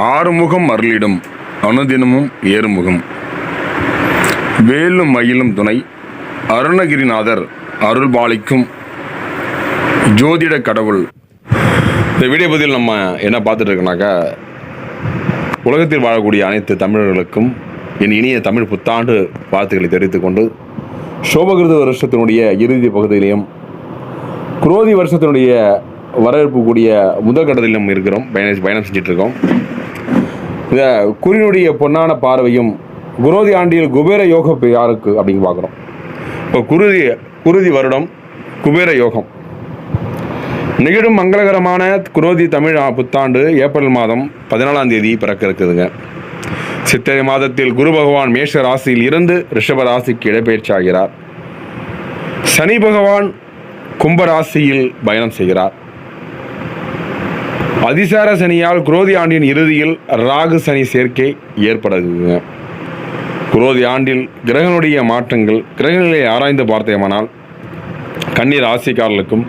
ஆறுமுகம் அருளிடும். அனுதினமும் ஏறுமுகம். வேலும் மயிலும் துணை. அருணகிரிநாதர் அருள்பாலிக்கும் ஜோதிட கடவுள். இந்த வீடியோ பதில் நம்ம என்ன பார்த்துட்டு இருக்கோம்னாக்கா உலகத்தில் வாழக்கூடிய அனைத்து தமிழர்களுக்கும் என் இனிய தமிழ் புத்தாண்டு வாழ்த்துக்களை தெரிவித்துக்கொண்டு சோபகிருத வருஷத்தினுடைய இறுதி பகுதியிலையும் குரோதி வருஷத்தினுடைய வரவேற்பு கூடிய முதல் கட்டத்திலும் இருக்கிறோம். பயணம் பயணம் செஞ்சிட்ருக்கோம். குருவினுடைய பொன்னான பார்வையும் குரோதி ஆண்டில் குபேர யோகம் யாருக்கு அப்படின்னு பார்க்குறோம் இப்போ குருதி குருதி வருடம் குபேர யோகம். நிகழும் மங்களகரமான குரோதி தமிழ் புத்தாண்டு ஏப்ரல் மாதம் பதினாலாம் தேதி பிறக்க இருக்குதுங்க. சித்திரை மாதத்தில் குரு பகவான் மேஷ ராசியில் இருந்து ரிஷப ராசிக்கு இடப்பெயர்ச்சி ஆகிறார். சனி பகவான் கும்ப ராசியில் பயணம் செய்கிறார். அதிசார சனியால் குரோதி ஆண்டின் இறுதியில் ராகு சனி சேர்க்கை ஏற்படுகிறது. குரோதி ஆண்டில் கிரகனுடைய மாற்றங்கள் கிரகநிலையை ஆராய்ந்து பார்த்தேமானால் கண்ணீர் ராசிக்காரர்களுக்கும்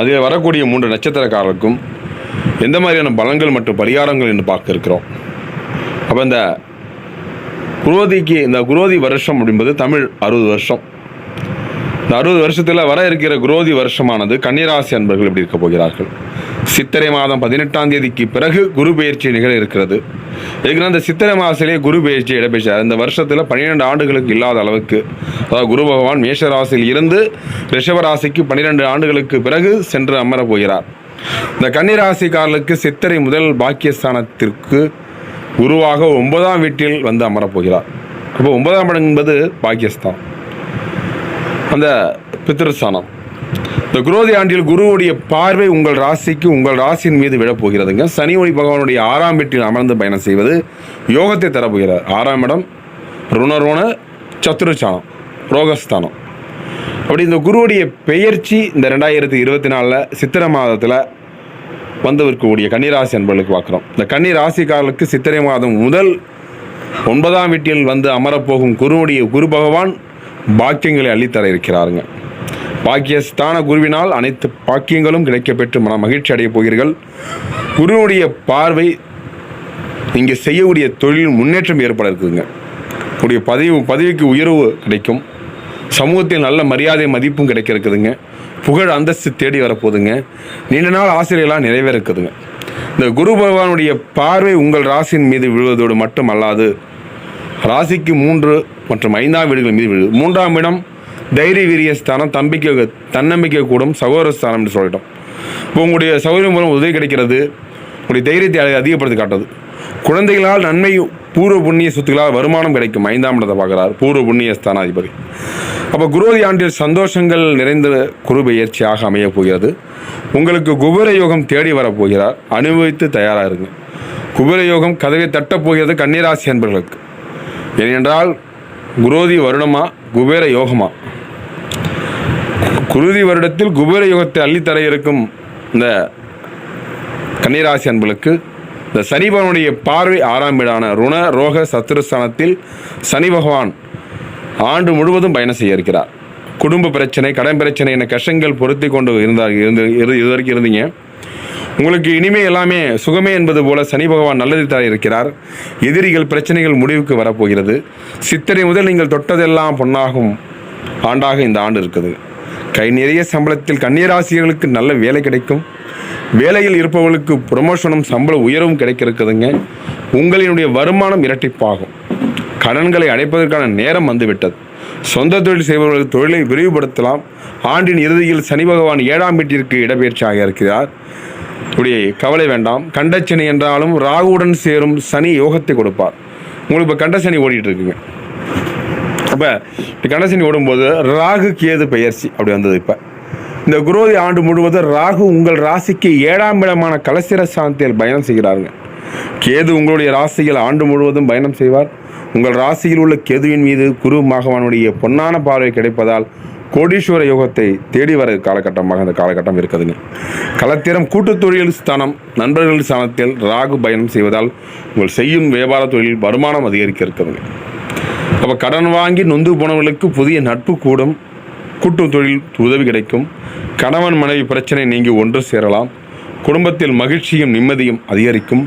அதில் வரக்கூடிய மூன்று நட்சத்திரக்காரர்களுக்கும் எந்த மாதிரியான பலங்கள் மற்றும் பரிகாரங்கள் என்று பார்க்க இருக்கிறோம். அப்போ இந்த குரோதிக்கு இந்த குரோதி வருஷம் அப்படின்பது தமிழ் அறுபது வருஷம். இந்த அறுபது வருஷத்தில் வர இருக்கிற குரோதி வருஷமானது கன்னிராசி அன்பர்கள் எப்படி இருக்க போகிறார்கள்? சித்திரை மாதம் பதினெட்டாம் தேதிக்கு பிறகு குரு பயிற்சி நிகழ இருக்கிறது. இதுக்கு அந்த சித்திரை மாதத்திலே குரு பயிற்சி இடம்பெற்றார். இந்த வருஷத்தில் பன்னிரெண்டு ஆண்டுகளுக்கு இல்லாத அளவுக்கு அதாவது குரு பகவான் மேஷராசியில் இருந்து ரிஷபராசிக்கு பன்னிரெண்டு ஆண்டுகளுக்கு பிறகு சென்று அமரப் போகிறார். இந்த கன்னிராசிக்காரர்களுக்கு சித்திரை முதல் பாக்கியஸ்தானத்திற்கு குருவாக ஒன்பதாம் வீட்டில் வந்து அமரப் போகிறார். அப்போ ஒன்பதாம் இடம் என்பது பாகிஸ்தான் அந்த பித்திருஸ்தானம் இந்த குரோதி ஆண்டில் குருவுடைய பார்வை உங்கள் ராசிக்கு உங்கள் ராசியின் மீது விழப் போகிறதுங்க சனி ஒளி பகவானுடைய ஆறாம் வீட்டில் அமர்ந்து பயணம் செய்வது யோகத்தை தரப்போகிறார் ஆறாம் இடம் ருணரோண சத்துருச்சானம் ரோகஸ்தானம். அப்படி இந்த குருவுடைய பெயர்ச்சி இந்த ரெண்டாயிரத்தி இருபத்தி நாலில் சித்திரை மாதத்தில் வந்தவிருக்கக்கூடிய கன்னிராசி அன்பர்களுக்கு பார்க்குறோம். இந்த கன்னிராசிக்காரர்களுக்கு சித்திரை மாதம் முதல் ஒன்பதாம் வீட்டில் வந்து அமரப்போகும் குருவுடைய குரு பகவான் பாக்கியங்களை அள்ளித்தர இருக்கிறாருங்க. பாக்கியஸ்தான குருவினால் அனைத்து பாக்கியங்களும் கிடைக்கப்பெற்று மன மகிழ்ச்சி அடையப் போகிறீர்கள். குருவினுடைய பார்வை இங்கே செய்யக்கூடிய தொழில் முன்னேற்றம் ஏற்பட இருக்குதுங்க. உடைய பதவி பதவிக்கு உயர்வு கிடைக்கும். சமூகத்தில் நல்ல மரியாதை மதிப்பும் கிடைக்க இருக்குதுங்க. புகழ் அந்தஸ்து தேடி வரப்போகுதுங்க. நீண்ட நாள் ஆசிரியர்களாக நிறைவேற இருக்குதுங்க. இந்த குரு பகவானுடைய பார்வை உங்கள் ராசியின் மீது விழுவதோடு மட்டும் அல்லாது ராசிக்கு மூன்று மற்றும் ஐந்தாம் வீடுகள் மீது வீடு மூன்றாம் இடம் தைரிய வீரிய ஸ்தானம் தம்பிக்கை தன்னம்பிக்கை கூடும் சகோதர ஸ்தானம் என்று சொல்லிட்டோம். இப்போ உங்களுடைய சௌகரியம் மூலம் உதவி கிடைக்கிறது. உங்களுடைய தைரியத்தை அதி- அதிகப்படுத்தி காட்டுறது. குழந்தைகளால் நன்மை பூர்வ புண்ணிய சொத்துக்களால் வருமானம் கிடைக்கும். ஐந்தாம் இடத்தை பார்க்குறார். பூர்வ புண்ணிய ஸ்தானாதிபதி. அப்போ குரோதி ஆண்டில் சந்தோஷங்கள் நிறைந்த குரு பெயர்ச்சியாக அமையப் போகிறது. உங்களுக்கு குபேர யோகம் தேடி வரப்போகிறார் அனுபவித்து தயாராக இருங்க. குபேர யோகம் கதவை தட்டப் போகிறது கன்னிராசி அன்பர்களுக்கு. ஏனென்றால் குரோதி வருடமா குபேர யோகமா? குருதி வருடத்தில் குபேர யோகத்தை அள்ளித்தர இருக்கும் இந்த கன்னிராசி அன்புகளுக்கு இந்த சனி பகவானுடைய பார்வை ஆறாம் வீடான ருண ரோக சத்துருஸ்தானத்தில் சனி பகவான் ஆண்டு முழுவதும் பயணம் செய்ய இருக்கிறார். குடும்ப பிரச்சனை கடன் பிரச்சனை என கஷ்டங்கள் பொருத்தி கொண்டு இருந்தார் இருந்து இரு- இதுவரைக்கும் இருந்தீங்க. உங்களுக்கு இனிமே எல்லாமே சுகமே என்பது போல சனி பகவான் நல்லது தர இருக்கிறார். எதிரிகள் பிரச்சனைகள் முடிவுக்கு வரப்போகிறது. சித்திரை முதல் நீங்கள் தொட்டதெல்லாம் பொன்னாகும் ஆண்டாக இந்த ஆண்டு இருக்குது. கை நிறைய சம்பளத்தில் கன்னியராசிரியர்களுக்கு நல்ல வேலை கிடைக்கும். வேலையில் இருப்பவர்களுக்கு ப்ரொமோஷனும் சம்பள உயர்வும் கிடைக்க இருக்குதுங்க உங்களினுடைய வருமானம் இரட்டிப்பாகும். கடன்களை அடைப்பதற்கான நேரம் வந்துவிட்டது. சொந்த தொழில் செய்பவர்கள் தொழிலை விரிவுபடுத்தலாம். ஆண்டின் இறுதியில் சனி பகவான் ஏழாம் வீட்டிற்கு இடப்பெயர்ச்சியாக இருக்கிறார். இப்படி கவலை வேண்டாம். கண்டச்சனி என்றாலும் ராகுவுடன் சேரும் சனி யோகத்தை கொடுப்பார். உங்களுக்கு இப்போ கண்டசனி ஓடிட்டு இருக்குங்க. அப்போ இப்போ கண்டசனி ஓடும்போது ராகு கேது பெயர்ச்சி அப்படி வந்தது இப்போ. இந்த குரோதி ஆண்டு முழுவதும் ராகு உங்கள் ராசிக்கு ஏழாம் இடமான கலசிர சாந்தியில் பயணம் செய்கிறாருங்க. கேது உங்களுடைய ராசியில் ஆண்டு முழுவதும் பயணம் செய்வார். உங்கள் ராசியில் உள்ள கேதுவின் மீது குரு மகவானுடைய பொன்னான பார்வை கிடைப்பதால் கோடீஸ்வர யோகத்தை தேடி வர காலகட்டமாக இந்த காலகட்டம் இருக்குதுங்க. கலத்திரம் கூட்டு தொழில் ஸ்தானம் நண்பர்கள் ஸ்தானத்தில் ராகு பயணம் செய்வதால் உங்கள் செய்யும் வியாபார தொழில் வருமானம் அதிகரிக்க இருக்குதுங்க. அப்போ கடன் வாங்கி நொந்து போனவர்களுக்கு புதிய நட்பு கூடும் கூட்டு தொழில் உதவி கிடைக்கும் கணவன் மனைவி பிரச்சனை நீங்கி ஒன்று சேரலாம் குடும்பத்தில் மகிழ்ச்சியும் நிம்மதியும் அதிகரிக்கும்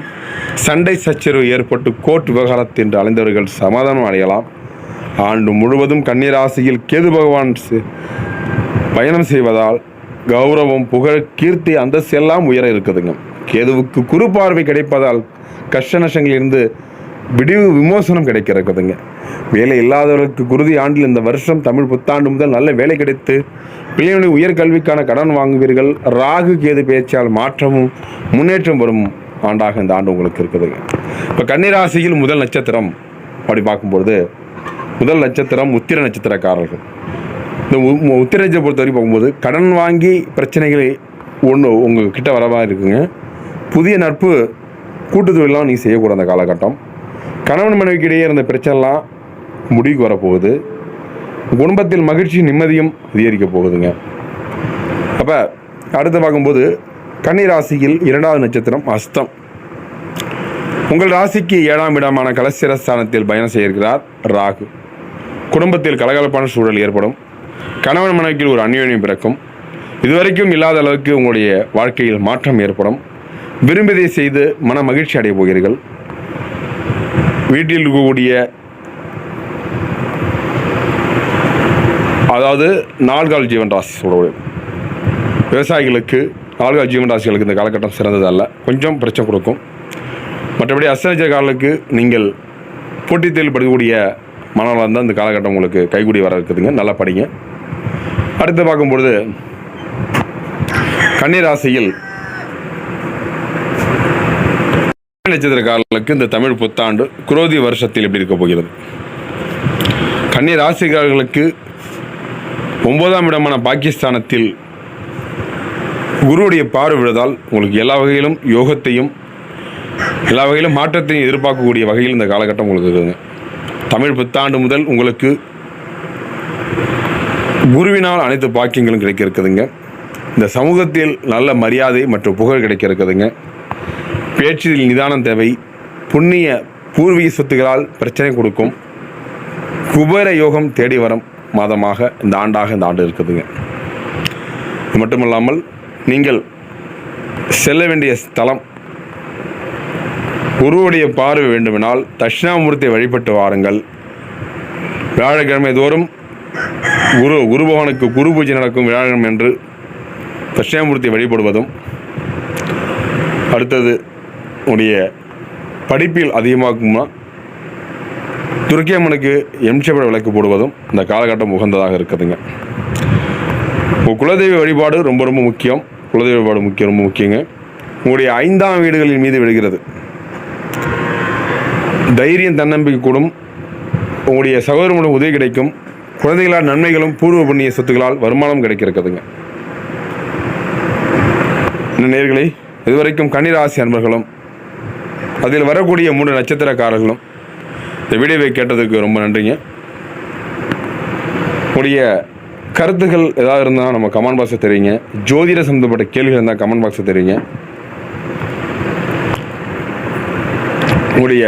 சண்டை சச்சரவு ஏற்பட்டு கோர்ட் விவகாரத்தின் என்று அலைந்தவர்கள் சமாதானம் அடையலாம் ஆண்டு முழுவதும் கன்னிராசியில் கேது பகவான் பயணம் செய்வதால் கௌரவம் புகழ் கீர்த்தி அந்தஸ்து எல்லாம் உயர இருக்குதுங்க. கேதுவுக்கு குறு பார்வை கிடைப்பதால் கஷ்ட நஷ்டங்களிலிருந்து விடிவு விமோசனம் கிடைக்கிறதுங்க. வேலை இல்லாதவர்களுக்கு குருதி ஆண்டில் இந்த வருஷம் தமிழ் புத்தாண்டு முதல் நல்ல வேலை கிடைத்து பிள்ளைகளுடைய உயர்கல்விக்கான கடன் வாங்குவீர்கள். ராகு கேது பேச்சால் மாற்றமும் முன்னேற்றம் வரும் ஆண்டாக இந்த ஆண்டு உங்களுக்கு இருக்குதுங்க. இப்போ கன்னிராசியில் முதல் நட்சத்திரம் அப்படி பார்க்கும்பொழுது முதல் நட்சத்திரம் உத்திர நட்சத்திரக்காரர்கள். இந்த உத்திர நட்சத்திரம் பொறுத்த வரைக்கும் பார்க்கும்போது கடன் வாங்கி பிரச்சனைகளை ஒன்று உங்கள் கிட்ட வரவா இருக்குங்க. புதிய நட்பு கூட்டு தொழிலாம் நீங்கள் செய்யக்கூடாது அந்த காலகட்டம். கணவன் மனைவிக்கு இடையே இருந்த பிரச்சனைலாம் முடிவுக்கு வரப்போகுது. குடும்பத்தில் மகிழ்ச்சி நிம்மதியும் அதிகரிக்க போகுதுங்க. அப்போ அடுத்து பார்க்கும்போது கன்னி ராசியில் இரண்டாவது நட்சத்திரம் அஸ்தம். உங்கள் ராசிக்கு ஏழாம் இடமான கலசிர ஸ்தானத்தில் பயணம் செய்ய ராகு. குடும்பத்தில் கலகலப்பான சூழல் ஏற்படும். கணவன் மனைவிக்கு ஒரு அந்யோன்யம் பிறக்கும். இதுவரைக்கும் இல்லாத அளவுக்கு உங்களுடைய வாழ்க்கையில் மாற்றம் ஏற்படும். விரும்பியதை செய்து மன மகிழ்ச்சி அடைய போகிறீர்கள். வீட்டில் இருக்கக்கூடிய அதாவது நால்கால் ஜீவன் ராசி சொல்ல விவசாயிகளுக்கு நால்கால் ஜீவன் ராசிகளுக்கு இந்த காலகட்டம் சிறந்தது அல்ல. கொஞ்சம் பிரச்சனை கொடுக்கும். மற்றபடி அஸ்தநட்சத்திரக்காரர்களுக்கு நீங்கள் போட்டித் தேர்வு படுக்கக்கூடிய மாணவர்களாக இருந்தால் இந்த காலகட்டம் உங்களுக்கு கைகூடி வர இருக்குதுங்க நல்லா படிங்க. அடுத்து பார்க்கும்பொழுது கன்னிராசியில் நட்சத்திரக்காரர்களுக்கு இந்த தமிழ் புத்தாண்டு குரோதி வருஷத்தில் எப்படி இருக்க போகிறது? கன்னி ராசிக்காரர்களுக்கு ஒன்பதாம் இடமான பாகிஸ்தானத்தில் குருவுடைய பார்வை விழுதால் உங்களுக்கு எல்லா வகையிலும் யோகத்தையும் எல்லா வகையிலும் மாற்றத்தையும் எதிர்பார்க்கக்கூடிய வகையில் இந்த காலகட்டம் உங்களுக்கு இருக்குதுங்க. தமிழ் புத்தாண்டு முதல் உங்களுக்கு குருவினால் அனைத்து பாக்கியங்களும் கிடைக்க இருக்குதுங்க இந்த சமூகத்தில் நல்ல மரியாதை மற்றும் புகழ் கிடைக்க இருக்குதுங்க பேச்சில் நிதானம் தேவை. புண்ணிய பூர்வீக சொத்துகளால் பிரச்சனை கொடுக்கும். குபேர யோகம் தேடி வரும் மாதமாக இந்த ஆண்டாக இந்த ஆண்டு இருக்குதுங்க. இது மட்டுமல்லாமல் நீங்கள் செல்ல வேண்டிய ஸ்தலம் குருவுடைய பார்வை வேண்டுமெனால் தட்சிணாமூர்த்தியை வழிபட்டு வாருங்கள். வியாழக்கிழமை தோறும் குரு குரு பகவானுக்கு குரு பூஜை நடக்கும் வியாழக்கிழமை என்று தட்சிணாமூர்த்தி வழிபடுவதும் அடுத்தது உடைய படிப்பில் அதிகமாகுமா துர்க்கி அம்மனுக்கு எம்சபட விளக்கு போடுவதும் இந்த காலகட்டம் உகந்ததாக இருக்குதுங்க. இப்போ குலதெய்வ வழிபாடு ரொம்ப ரொம்ப முக்கியம். குலதெய்வ வழிபாடு முக்கியம் ரொம்ப முக்கியங்க. உங்களுடைய ஐந்தாம் வீடுகளின் மீது விழுகிறது. தைரியம் தன்னம்பிக்கை கூடும். உங்களுடைய சகோதரமுடன் உதவி கிடைக்கும். குழந்தைகளால் நன்மைகளும் பூர்வ புண்ணிய சொத்துக்களால் வருமானம் கிடைக்கிறதுங்க. நேர்களை இதுவரைக்கும் கன்னிராசி அன்பர்களும் அதில் வரக்கூடிய மூன்று நட்சத்திரக்காரர்களும் இந்த வீடியோவை கேட்டதுக்கு ரொம்ப நன்றிங்க. உங்களுடைய கருத்துக்கள் ஏதாவது இருந்தால் நம்ம கமெண்ட் பாக்ஸை தெரியுங்க. ஜோதிட சம்மந்தப்பட்ட கேள்விகள் இருந்தால் கமெண்ட் பாக்ஸை தெரியுங்க. உங்களுடைய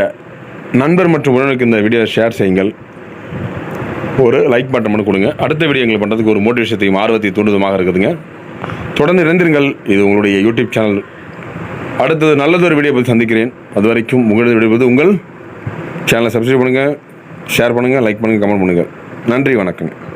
நண்பர் மற்றும் உறவினருக்கு இந்த வீடியோவை ஷேர் செய்யுங்கள். ஒரு லைக் பட்டன் மட்டும் கொடுங்க. அடுத்த வீடியோ எங்களுக்கு பண்ணுறதுக்கு ஒரு மோட்டிவேஷத்தையும் ஆர்வத்தையும் தூண்டுதமாக இருக்குதுங்க. தொடர்ந்து இணைந்திருங்கள். இது உங்களுடைய யூடியூப் சேனல் அடுத்தது நல்லதொரு வீடியோ பற்றி சந்திக்கிறேன். அது வரைக்கும் உங்களது வீடியோ உங்கள் சேனலை சப்ஸ்கிரைப் பண்ணுங்கள் ஷேர் பண்ணுங்கள் லைக் பண்ணுங்கள் கமெண்ட் பண்ணுங்கள் நன்றி வணக்கங்க